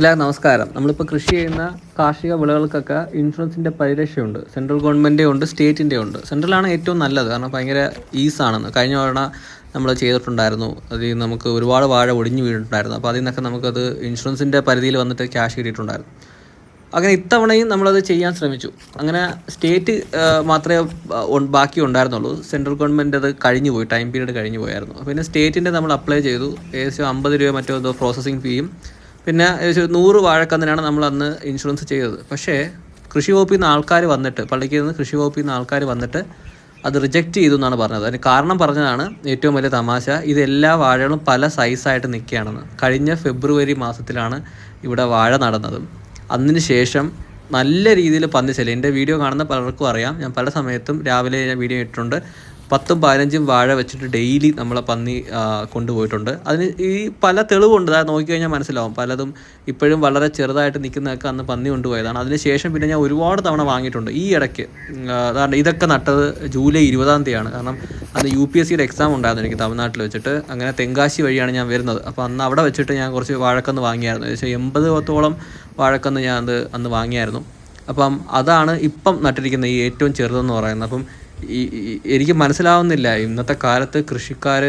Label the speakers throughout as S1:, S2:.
S1: എല്ലാവർക്കും നമസ്കാരം. നമ്മളിപ്പോൾ കൃഷി ചെയ്യുന്ന കാർഷിക വിളകൾക്കൊക്കെ ഇൻഷുറൻസിന്റെ പരിരക്ഷയുണ്ട്. സെൻട്രൽ ഗവൺമെന്റേ ഉണ്ട് സ്റ്റേറ്റിന്റെ ഉണ്ട്. സെൻട്രലാണ് ഏറ്റവും നല്ലത്. കാരണം ഭയങ്കര ഈസാണെന്ന്. കഴിഞ്ഞ തവണ നമ്മൾ ചെയ്തിട്ടുണ്ടായിരുന്നു. അതിൽ നമുക്ക് ഒരുപാട് വാഴ ഒടിഞ്ഞു വീണിട്ടുണ്ടായിരുന്നു. അപ്പോൾ അതിൽ നിന്നൊക്കെ നമുക്കത് ഇൻഷുറൻസിന്റെ പരിധിയിൽ വന്നിട്ട് ക്യാഷ് കിട്ടിയിട്ടുണ്ടായിരുന്നു. അങ്ങനെ ഇത്തവണയും നമ്മളത് ചെയ്യാൻ ശ്രമിച്ചു. അങ്ങനെ സ്റ്റേറ്റ് മാത്രമേ ബാക്കി ഉണ്ടായിരുന്നുള്ളൂ. സെൻട്രൽ ഗവൺമെന്റ് അത് കഴിഞ്ഞു പോയി. ടൈം പീരീഡ് കഴിഞ്ഞു പോയായിരുന്നു. പിന്നെ സ്റ്റേറ്റിന്റെ നമ്മൾ അപ്ലൈ ചെയ്തു. ഏകദേശം അമ്പത് രൂപ മറ്റോ എന്തോ പ്രോസസ്സിങ് ഫീയും പിന്നെ നൂറ് വാഴക്കന്നിനാണ് നമ്മൾ അന്ന് ഇൻഷുറൻസ് ചെയ്തത്. പക്ഷേ കൃഷി വകുപ്പിൽ നിന്ന് ആൾക്കാർ വന്നിട്ട് പള്ളിക്ക് നിന്ന് കൃഷി വകുപ്പിൽ നിന്ന് ആൾക്കാർ വന്നിട്ട് അത് റിജക്റ്റ് ചെയ്തു എന്നാണ് പറഞ്ഞത്. അതിന് കാരണം പറഞ്ഞതാണ് ഏറ്റവും വലിയ തമാശ. ഇത് എല്ലാ വാഴകളും പല സൈസായിട്ട് നിൽക്കുകയാണെന്ന്. കഴിഞ്ഞ ഫെബ്രുവരി മാസത്തിലാണ് ഇവിടെ വാഴ നടന്നത്. അതിന് ശേഷം നല്ല രീതിയിൽ പന്നി ശല്യം. എന്റെ വീഡിയോ കാണുന്ന പലർക്കും അറിയാം. ഞാൻ പല സമയത്തും രാവിലെ ഞാൻ വീഡിയോ ഇട്ടിട്ടുണ്ട്. പത്തും പതിനഞ്ചും വാഴ വെച്ചിട്ട് ഡെയിലി നമ്മളെ പന്നി കൊണ്ടുപോയിട്ടുണ്ട്. അതിന് ഈ പല തെളിവുണ്ട്. അത് നോക്കിക്കഴിഞ്ഞാൽ മനസ്സിലാവും. പലതും ഇപ്പോഴും വളരെ ചെറുതായിട്ട് നിൽക്കുന്നതൊക്കെ അന്ന് പന്നി കൊണ്ടുപോയതാണ്. അതിന് ശേഷം പിന്നെ ഞാൻ ഒരുപാട് തവണ വാങ്ങിയിട്ടുണ്ട്. ഈ ഇടയ്ക്ക് അതാണ് ഇതൊക്കെ നട്ടത് ജൂലൈ ഇരുപതാം തീയതിയാണ്. കാരണം അന്ന് യു പി എസ് സിയുടെ എക്സാം ഉണ്ടായിരുന്നു എനിക്ക് തമിഴ്നാട്ടിൽ വെച്ചിട്ട്. അങ്ങനെ തെങ്കാശി വഴിയാണ് ഞാൻ വരുന്നത്. അപ്പോൾ അന്ന് അവിടെ വെച്ചിട്ട് ഞാൻ കുറച്ച് വാഴക്കന്ന് വാങ്ങിയായിരുന്നു. ഏകദേശം എൺപതോളം വാഴക്കന്ന് ഞാൻ അത് അന്ന് വാങ്ങിയായിരുന്നു. അപ്പം അതാണ് ഇപ്പം നട്ടിരിക്കുന്ന ഈ ഏറ്റവും ചെറുതെന്ന് പറയുന്നത്. അപ്പം ഈ എനിക്ക് മനസ്സിലാവുന്നില്ല ഇന്നത്തെ കാലത്ത് കൃഷിക്കാർ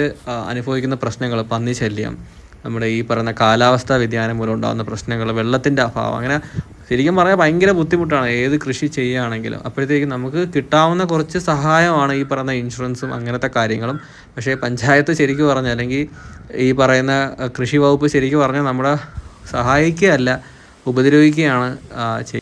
S1: അനുഭവിക്കുന്ന പ്രശ്നങ്ങൾ പന്നി ശല്യം നമ്മുടെ ഈ പറയുന്ന കാലാവസ്ഥാ വ്യതിയാനം മൂലം ഉണ്ടാകുന്ന പ്രശ്നങ്ങൾ വെള്ളത്തിന്റെ അഭാവം അങ്ങനെ ശരിക്കും പറഞ്ഞാൽ ഭയങ്കര ബുദ്ധിമുട്ടാണ് ഏത് കൃഷി ചെയ്യുകയാണെങ്കിലും. അപ്പോഴത്തേക്കും നമുക്ക് കിട്ടാവുന്ന കുറച്ച് സഹായമാണ് ഈ പറയുന്ന ഇൻഷുറൻസും അങ്ങനത്തെ കാര്യങ്ങളും. പക്ഷേ പഞ്ചായത്ത് ശരിക്കും പറഞ്ഞാൽ അല്ലെങ്കിൽ ഈ പറയുന്ന കൃഷി വകുപ്പ് ശരിക്കും പറഞ്ഞാൽ നമ്മളെ സഹായിക്കുകയല്ല ഉപദ്രവിക്കുകയാണ് ചെയ്യുന്നത്